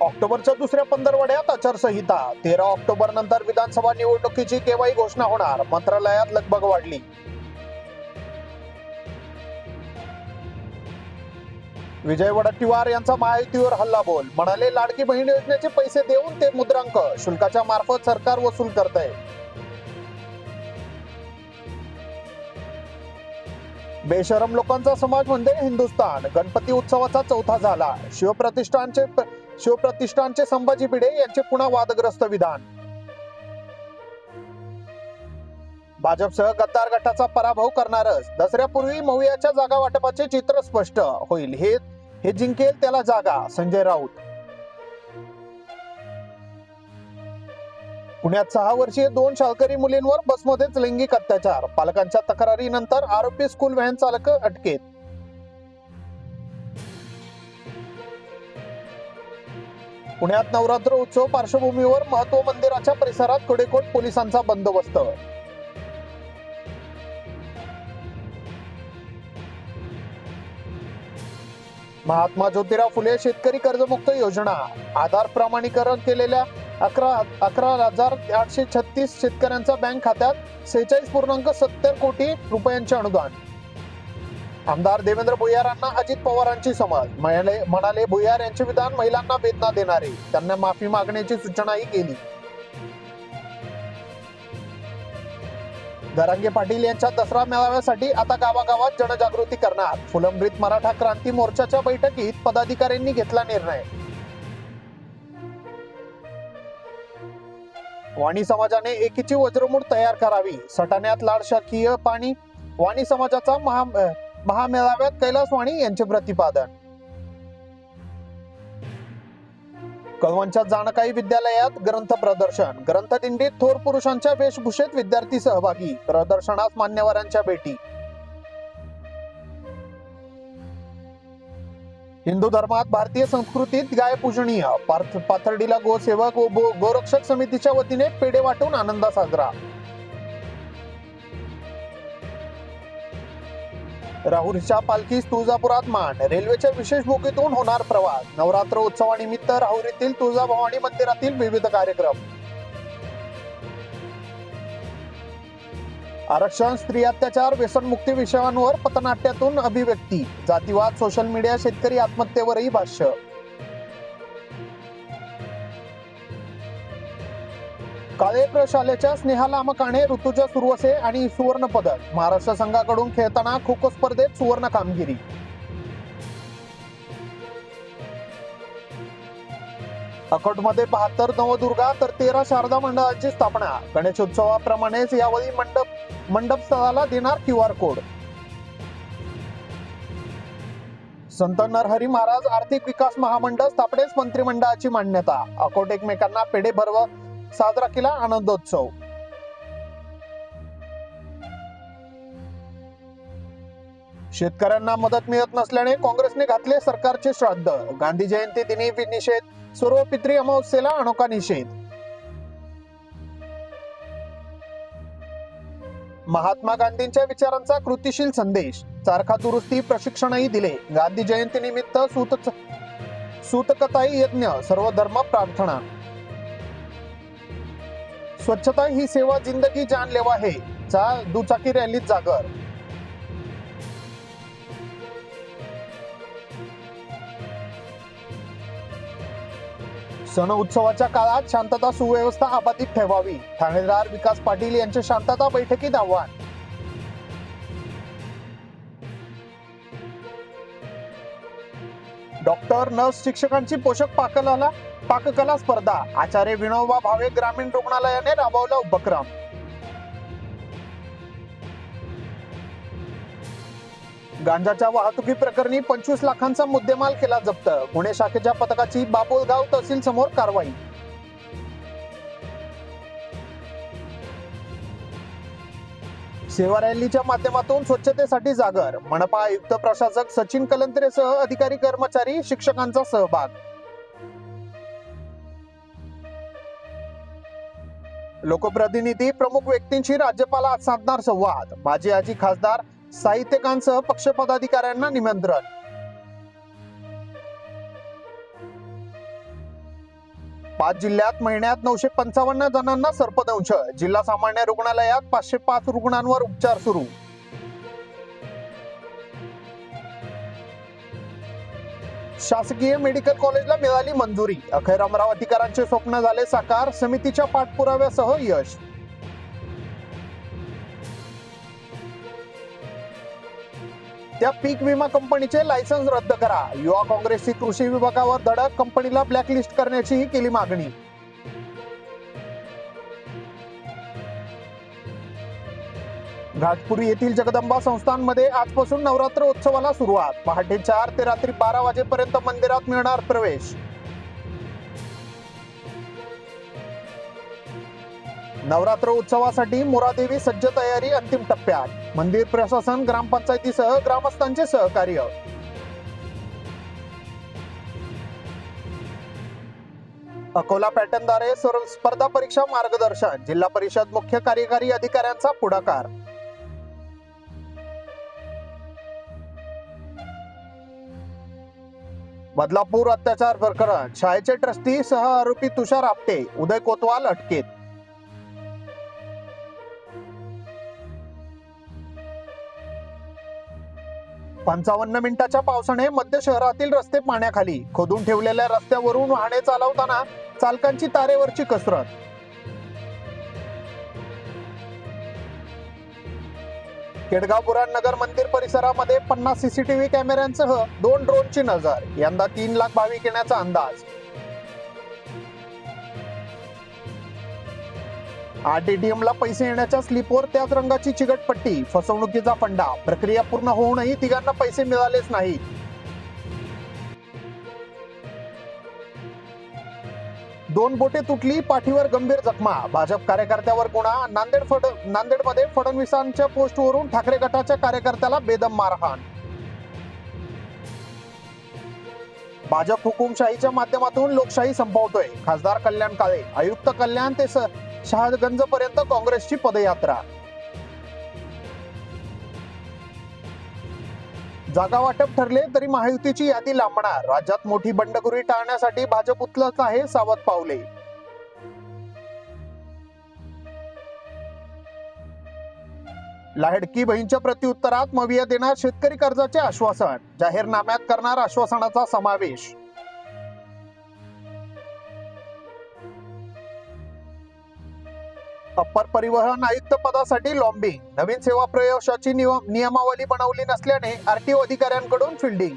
ऑक्टोबरच्या दुसऱ्या पंधरवड्यात आचारसंहिता. तेरा ऑक्टोबर नंतर विधानसभा निवडणुकीची केव्हाही घोषणा होणार. मंत्रालयात लगबग वाढली. विजय वडट्टीवार यांचा महायुतीवर हल्लाबोल. म्हणाले लाडकी बहीण योजनेचे पैसे देऊन ते मुद्रांक. शुल्काच्या मार्फत सरकार वसूल करतंय. बेशरम लोकांचा समाज म्हणजे हिंदुस्थान. गणपती उत्सवाचा चौथा झाला. शिवप्रतिष्ठानचे शिवप्रतिष्ठानचे संभाजी भिडे यांचे पुन्हा वादग्रस्त विधान. भाजपसह गद्दार गटाचा पराभव करणारच. दसऱ्यापूर्वी मऊयाच्या जागा वाटपाचे चित्र स्पष्ट होईल. हे हे जिंकेल त्याला जागा संजय राऊत. पुण्यात सहा वर्षीय दोन शाळकरी मुलींवर बसमध्येच लैंगिक अत्याचार. पालकांच्या तक्रारीनंतर आरोपी स्कूल व्हॅन चालक अटकेत. पुण्यात नवरात्र उत्सव पार्श्वभूमीवर महत्त्व मंदिराच्या परिसरात कडेकोट पोलिसांचा बंदोबस्त. महात्मा ज्योतिराव फुले शेतकरी कर्जमुक्त योजना. आधार प्रमाणीकरण केलेल्या अकरा अकरा हजार आठशे छत्तीस शेतकऱ्यांच्या बँक खात्यात सेहेचाळीस पूर्णांक सत्तर कोटी रुपयांचे अनुदान. आमदार देवेंद्र भुयारांना अजित पवारांची समज. म्हणाले म्हणाले भुयार यांचे विधान महिलांना वेदना देणारे. त्यांना माफी मागण्याची सूचनाही केली. दरांगे पाटील यांच्या दसरा मेळाव्यासाठी आता गावागावात जनजागृती करणार. फुलंब्रीत मराठा क्रांती मोर्चाच्या बैठकीत पदाधिकाऱ्यांनी घेतला निर्णय. वाणी समाजाने एकीची वज्रमूठ तयार करावी. सटाण्यात लाडशाखीय पाणी वाणी समाजाचा महा महामेळाव्यात कैलास वाणी यांचे प्रतिपादन. कळवणच्या जाणकाई विद्यालयात ग्रंथ प्रदर्शन. ग्रंथदिंडीत थोर पुरुषांच्या वेशभूषेत विद्यार्थी सहभागी. प्रदर्शनात मान्यवरांच्या भेटी. हिंदू धर्मात भारतीय संस्कृतीत गाय पूजनीय. पार्थ- पाथर्डीला गोसेवक व गोरक्षक समितीच्या वतीने पेढे वाटून आनंदा साजरा. राहुरीच्या पालखीस तुळजापुरात मान. रेल्वेच्या विशेष बोगीतून होणार प्रवास. नवरात्र उत्सवानिमित्त राहुरीतील तुळजाभवानी मंदिरातील विविध कार्यक्रम. आरक्षण स्त्री अत्याचार व्यसनमुक्ती विषयांवर पथनाट्यातून अभिव्यक्ती. जातीवाद सोशल मीडिया शेतकरी आत्महत्येवरही भाष्य. काळे प्रशालेच्या स्नेहा लामकाने ऋतुजा सुरवसे आणि सुवर्ण पदक महाराष्ट्र संघाकडून खेळताना खो खो स्पर्धेत सुवर्ण कामगिरी. अकोटमध्ये बहात्तर नवदुर्गा तर तेरा शारदा मंडळाची स्थापना. गणेशोत्सवाप्रमाणेच यावेळी मंडप मंडप स्थळाला देणार क्यू आर कोड. संत नरहरी महाराज आर्थिक विकास महामंडळ स्थापनेस मंत्रिमंडळाची मान्यता. अकोट एकमेकांना पेढे भरव साजरा केला आनंदोत्सव. शेतकऱ्यांना मदत मिळत नसल्याने काँग्रेसने घातले सरकारचे श्राद्ध. गांधी जयंती दिनी निषेध सर्व पित्री अमावस्येला अनोखा निषेध. महात्मा गांधींच्या विचारांचा कृतीशील संदेश. चारखा दुरुस्ती प्रशिक्षणही दिले. गांधी जयंती निमित्त सूत सूतकताई यज्ञ सर्व धर्म प्रार्थना. स्वच्छता ही सेवा जिंदगी जानलेवा आहे. चा दुचाकी रॅलीत जागर. सण उत्सवाच्या काळात शांतता सुव्यवस्था अबाधित ठेवावी. ठाणेदार विकास पाटील यांचे शांतता बैठकीत आव्हान. डॉक्टर नर्स शिक्षकांची पोषक पाककला पाककला स्पर्धा. आचार्य विनोबा भावे ग्रामीण रुग्णालयाने राबवला उपक्रम. गांजाच्या वाहतुकी प्रकरणी पंचवीस लाखांचा मुद्देमाल केला जप्त. पुणे शाखेच्या पथकाची बाबुलगाव तहसील समोर कारवाई. सेवा रॅलीच्या माध्यमातून स्वच्छतेसाठी जागर. मनपा आयुक्त प्रशासक सचिन कलंत्रेसह अधिकारी कर्मचारी शिक्षकांचा सहभाग. लोकप्रतिनिधी प्रमुख व्यक्तींशी राज्यपाला साधणार संवाद. माजी आजी खासदार साहित्यकांसह पक्ष पदाधिकाऱ्यांना निमंत्रण. पाच जिल्ह्यात महिन्यात नऊशे पंचावन्न जणांना सर्पदंश जिल्हा सामान्य रुग्णालयात पाचशे पाच रुग्णांवर उपचार सुरू. शासकीय मेडिकल कॉलेजला मिळाली मंजुरी. अखेर अमरावतीकरांचे स्वप्न झाले साकार. समितीच्या पाठपुराव्यासह यश. त्या पीक विमा कंपनीचे लायसन्स रद्द करा. युवा काँग्रेसची कृषी विभागावर धडक कंपनीला ब्लॅकलिस्ट करण्याचीही केली मागणी. घाटपुरी येथील जगदंबा संस्थांमध्ये आजपासून नवरात्र उत्सवाला सुरुवात. पहाटे चार ते रात्री बारा वाजेपर्यंत मंदिरात मिळणार प्रवेश. नवरात्र उत्सवासाठी मुरादेवी सज्ज तयारी अंतिम टप्प्यात. मंदिर प्रशासन ग्रामपंचायतीसह ग्रामस्थांचे सहकार्य. अकोला पॅटर्नद्वारे स्पर्धा परीक्षा मार्गदर्शन जिल्हा परिषद मुख्य कार्यकारी अधिकाऱ्यांचा पुढाकार. बदलापूर अत्याचार प्रकरण शाळेचे ट्रस्टी सह आरोपी तुषार आपटे उदय कोतवाल अटकेत. पंचावन्न मिनिटाच्या पावसाने मध्य शहरातील रस्ते पाण्याखाली खोदून ठेवलेल्या रस्त्यावरून वाहने चालवताना चालकांची तारेवरची कसरत. केडगावपुरा नगर मंदिर परिसरामध्ये पन्नास सीसीटीव्ही कॅमेऱ्यांसह दोन ड्रोनची नजर यंदा तीन लाख भाविक येण्याचा अंदाज. आरटीटीएम ला पैसे येण्याच्या स्लिपवर त्याच रंगाची चिकटपट्टी फसवणुकीचा फंडा. प्रक्रिया पूर्ण होऊनही तिघांना पैसे मिळालेच नाहीत दोन बोटे तुटली पाठीवर गंभीर जखमा. भाजप कार्यकर्त्यावर गुन्हा. नांदेड फड नांदेडमध्ये फडणवीसांच्या पोस्टवरून ठाकरे गटाच्या कार्यकर्त्याला बेदम मारहाण. भाजप हुकुमशाहीच्या माध्यमातून लोकशाही संपवतोय. खासदार कल्याण काळे. आयुक्त कल्याण ते शहादगंज पर्यंत काँग्रेसची पदयात्रा. जागा वाटप ठरले तरी महायुतीची यादी लांबणार. राज्यात मोठी बंडखोरी टाळण्यासाठी भाजप उचलत आहे सावध पावले. लाडकी बहीणच्या प्रत्युत्तरात मविया देणार शेतकरी कर्जाचे आश्वासन. जाहीरनाम्यात करणार आश्वासनाचा समावेश. अप्पर परिवहन आयुक्त पदासाठी लॉम्बिंग. नवीन सेवा प्रवेशाची नियमावली बनवली नसल्याने आरटीओ अधिकाऱ्यांकडून फिल्डिंग